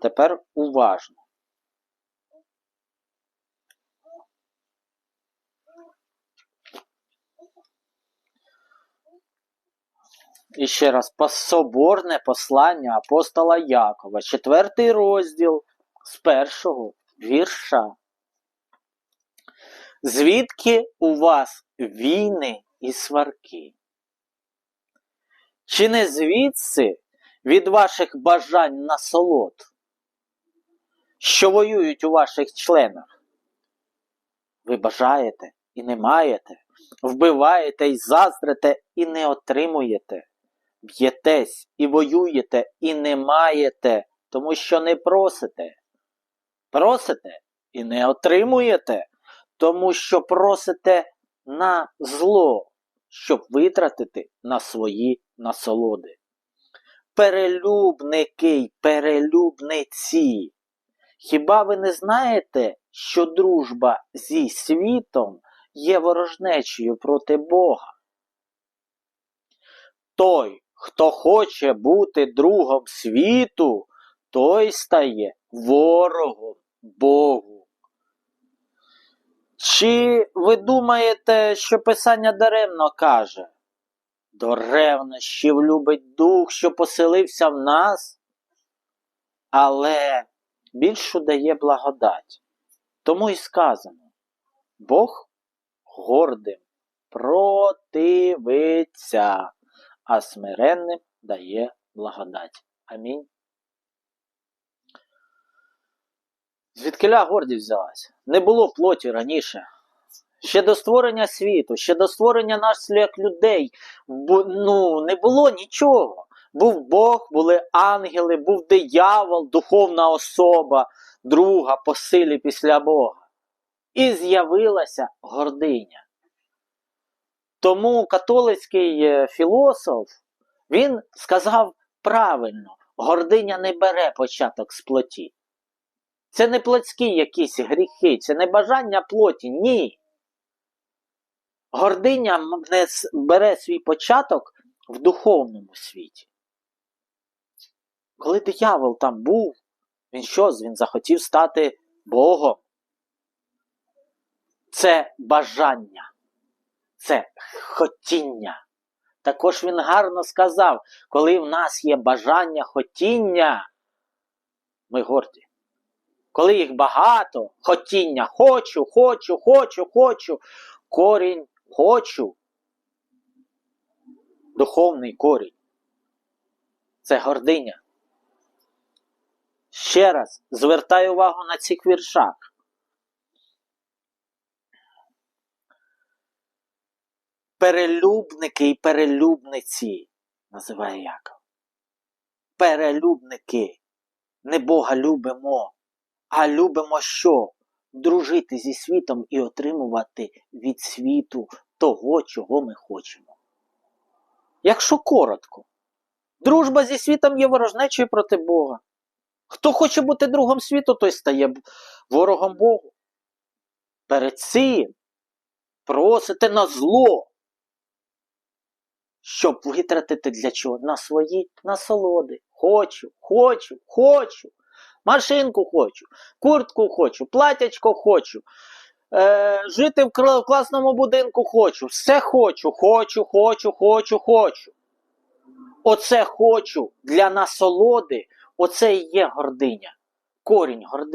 Тепер уважно. І ще раз, соборне послання апостола Якова, четвертий розділ з першого вірша. Звідки у вас війни і сварки? Чи не звідси від ваших бажань насолод, що воюють у ваших членах? Ви бажаєте і не маєте, вбиваєте і заздрите і не отримуєте, б'єтесь і воюєте і не маєте, тому що не просите. Просите і не отримуєте, тому що просите на зло, щоб витратити на свої насолоди. Перелюбники й перелюбниці. Хіба ви не знаєте, що дружба зі світом є ворожнечею проти Бога? Той, хто хоче бути другом світу, той стає ворогом Богу. Чи ви думаєте, що Писання даремно каже? До ревнощів любить дух, що поселився в нас, але більшу дає благодать. Тому й сказано: Бог гордим противиться, а смиренним дає благодать. Амінь. Звідкиля гордість взялась? Не було плоті раніше. Ще до створення світу, ще до створення нас як людей, ну, не було нічого. Був Бог, були ангели, був диявол, духовна особа, друга по силі після Бога. І з'явилася гординя. Тому католицький е, філософ він сказав правильно: гординя не бере початок з плоті. Це не плотські якісь гріхи, це не бажання плоті, ні. Гординя бере свій початок в духовному світі. Коли диявол там був, він що? Він захотів стати Богом. Це бажання, це хотіння. Також він гарно сказав, коли в нас є бажання, хотіння, ми горді. Коли їх багато, хотіння, хочу, хочу, хочу, хочу, корінь хочу, духовний корінь. Це гординя. Ще раз звертаю увагу на цих віршах. Перелюбники і перелюбниці, називає Яков. Перелюбники. Не Бога любимо, а любимо що? Дружити зі світом і отримувати від світу того, чого ми хочемо. Якщо коротко, дружба зі світом є ворожнечою проти Бога. Хто хоче бути другом світу, той стає ворогом Богу. Перед цим просите на зло, щоб витратити для чого? На свої насолоди. Хочу, хочу, хочу. Машинку хочу, куртку хочу, платячко хочу. Е, жити в класному будинку хочу. Все хочу, хочу, хочу, хочу, хочу. Оце хочу для насолоди, оце і є гординя. Корінь гордині.